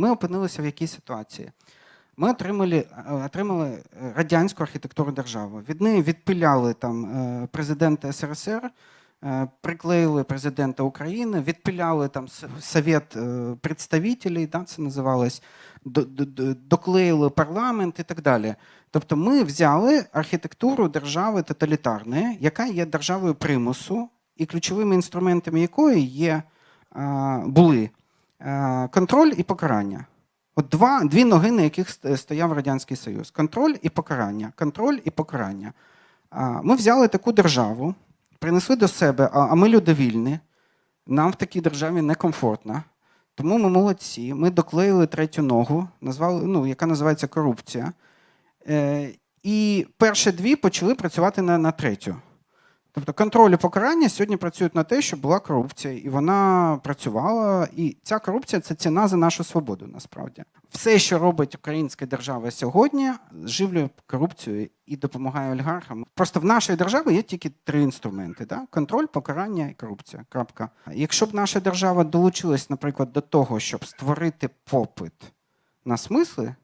Ми опинилися в якій ситуації? Ми отримали, е, отримали е, радянську архітектуру держави. Від неї відпиляли там е, президента СРСР, приклеїли президента України, відпиляли там Совет представителей, да, це називалось, до- до- до- доклеїли парламент і так далі. Тобто ми взяли архітектуру держави тоталітарної, яка є державою примусу, і ключовими інструментами якої є, були контроль і покарання. От два, дві ноги, на яких стояв Радянський Союз: контроль і покарання. Контроль і покарання. Ми взяли таку державу, принесли до себе, а ми людовільні, нам в такій державі некомфортно. Тому ми молодці. Ми доклеїли третю ногу, назвали, ну, яка називається корупція. Е, і перші дві почали працювати на, на третю. Тобто контроль і покарання сьогодні працюють на те, щоб була корупція, і вона працювала. І ця корупція це ціна за нашу свободу. Насправді, все, що робить українська держава сьогодні, зживлює корупцію і допомагає олігархам. Просто в нашій державі є тільки три інструменти: да? контроль, покарання і корупція. Крапка. Якщо б наша держава долучилась, наприклад, до того, щоб створити попит на смисли.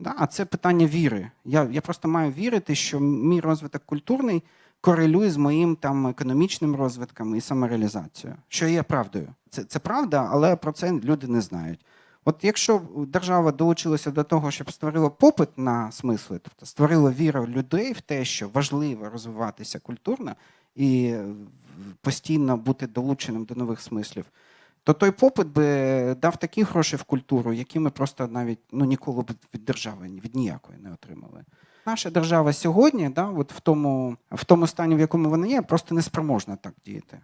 Да, а це питання віри. Я, я просто маю вірити, що мій розвиток культурний корелює з моїм там економічним розвитком і самореалізацією, що є правдою. Це, це правда, але про це люди не знають. От якщо держава долучилася до того, щоб створила попит на смисли, тобто створила віру людей в те, що важливо розвиватися культурно і е, постійно бути долученим до нових смислів, то той попит би дав такі гроші в культуру, які ми просто навіть ну, ніколи б від держави від ніякої не отримали. Наша держава сьогодні, да, от в тому, в тому стані, в якому вона є, просто неспроможна так діяти.